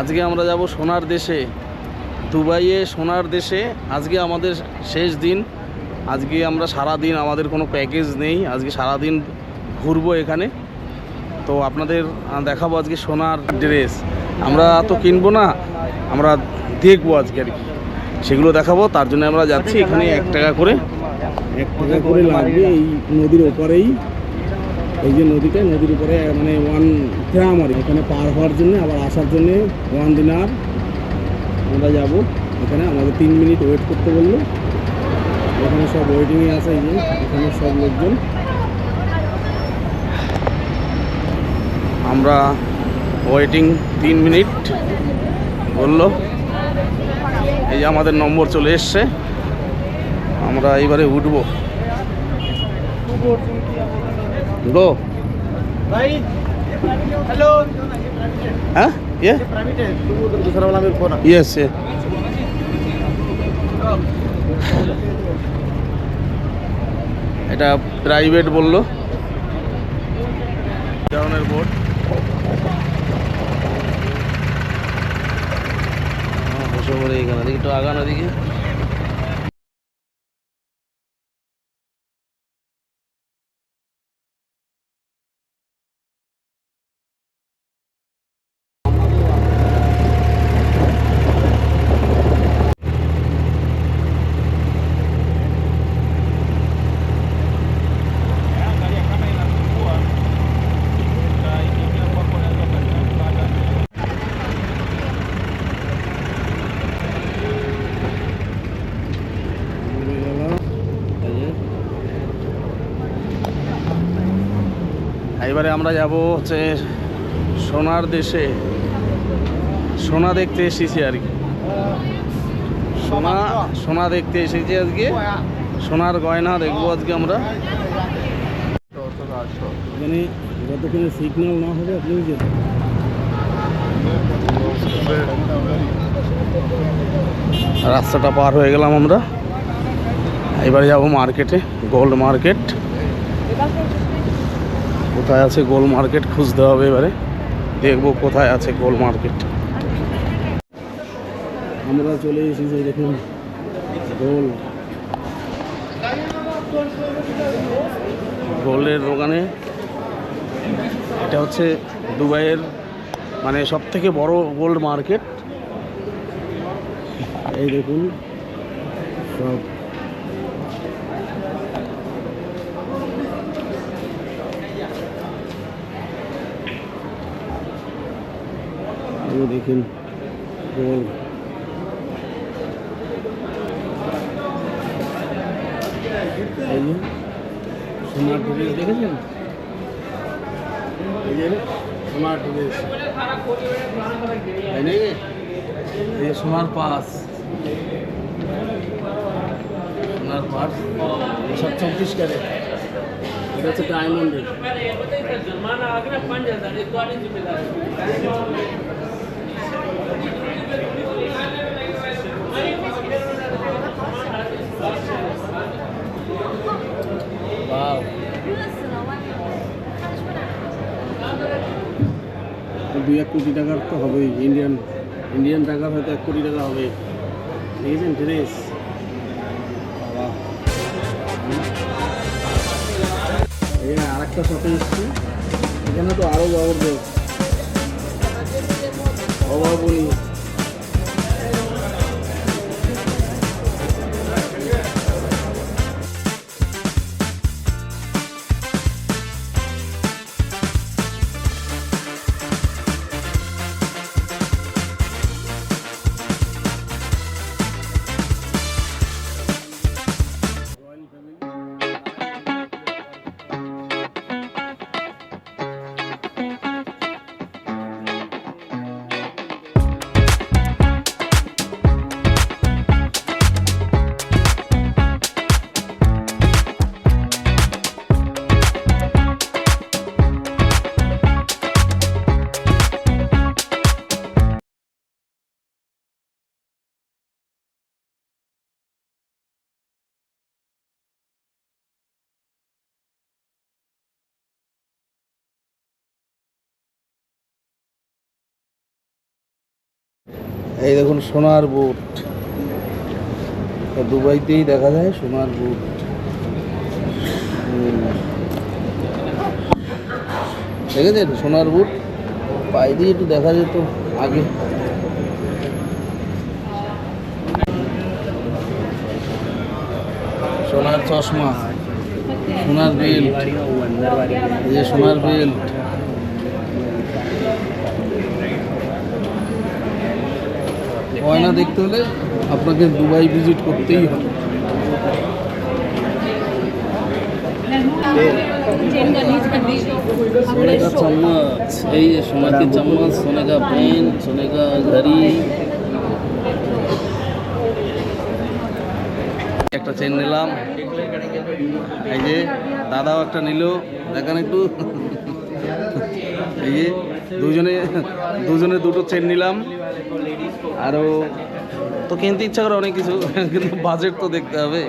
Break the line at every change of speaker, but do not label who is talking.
আজকে আমরা যাব সোনার দেশে, দুবাইয়ে সোনার দেশে। আজকে আমাদের শেষ দিন। আজকে আমরা সারা দিন আমাদের কোনো প্যাকেজ নেই। আজকে সারা দিন ঘুরবো এখানে। তো আপনাদের দেখাবো আজকে সোনার ড্রেস আমরা তো কিনবো না, আমরা দেখব আজকে আর কি। সেগুলো দেখাবো, তার জন্য আমরা যাচ্ছি এখানে এক টাকা করে। এক টাকা করে লাগবে এই নদীর ওপারেই। এই যে নদীটা, নদীর উপরে মানে ওয়ান গ্রাম আর এখানে পার হওয়ার জন্য, আবার আসার জন্য ওয়ান দিনার আমরা যাব। এখানে আমাদের তিন মিনিট ওয়েট করতে বলল। এখানে সব ওয়েটিংয়ে আছে এই এখানে সব লোকজন। আমরা ওয়েটিং তিন মিনিট বলল। এই যে আমাদের নম্বর চলে এসছে। আমরা এইবারে উঠবো। গো
भाई हेलो
হ্যাঁ ইয়ে
प्राइवेट है तुम उधर दूसरा वाला मेरे फोन
ইয়েস এটা প্রাইভেট বললো ধরনের বোর্ড বসে পড়ে এখানে দেখি একটু আগানো দিকে এবারে আমরা যাব হচ্ছে সোনার দেশে। সোনা দেখতে এসেছি আর কি। সোনা সোনা দেখতে এসেছি আজকে। সোনার গয়না দেখব আজকে আমরা। এখানে যতক্ষণে সিগন্যাল না হবে আপনি যেতে রাস্তাটা পার হয়ে গেলাম আমরা। এবারে যাব মার্কেটে গোল্ড মার্কেট কোথায় আছে গোল মার্কেট খুঁজতে হবে এবারে। দেখব কোথায় আছে গোল মার্কেট। আমরা চলে এসেছি, দেখুন, গোল। গোল্ডের দোকানে। এটা হচ্ছে দুবাইয়ের মানে সব থেকে বড় গোল্ড মার্কেট। এই দেখুন, সব এগুলো দেখুন গোল এই যে সোনার ড্রেস দেখেছেন এই যে সোনার ড্রেস তাই নাকি এই যে সোনার পাস সোনার পাস সব চব্বিশ ক্যারেট এটা হচ্ছে ডায়মন্ডের Wow. দুই এক কোটি টাকার তো হবেই ইন্ডিয়ান ইন্ডিয়ান টাকার হয়তো এক কোটি টাকা হবে দেখেছেন ড্রেস এই আর একটা শপে এসছি এখানে তো আরও জবরদস্ত অভাবনী এই দেখুন সোনার বুট। দুবাইতেই দেখা যায় সোনার বুট। দেখেছেন সোনার বুট? পায়ে দিয়ে একটু দেখা যেত আগে। সোনার চশমা, সোনার বেল্ট এই যে সোনার বেল্ট গয়না দেখতে হলে আপনাকে দুবাই ভিজিট করতেই হবে सोने का चम्मच यही है सोना की चम्मच सोने का पेन सोने का घड़ी একটা চেন নিলাম এই যে দাদাও একটা নিল দেখান একটু এই যে দুজনে দুজনে দুটো চেন নিলাম। আরও তো কিনতে ইচ্ছা করে অনেক কিছু, কিন্তু বাজেট তো দেখতে হবে।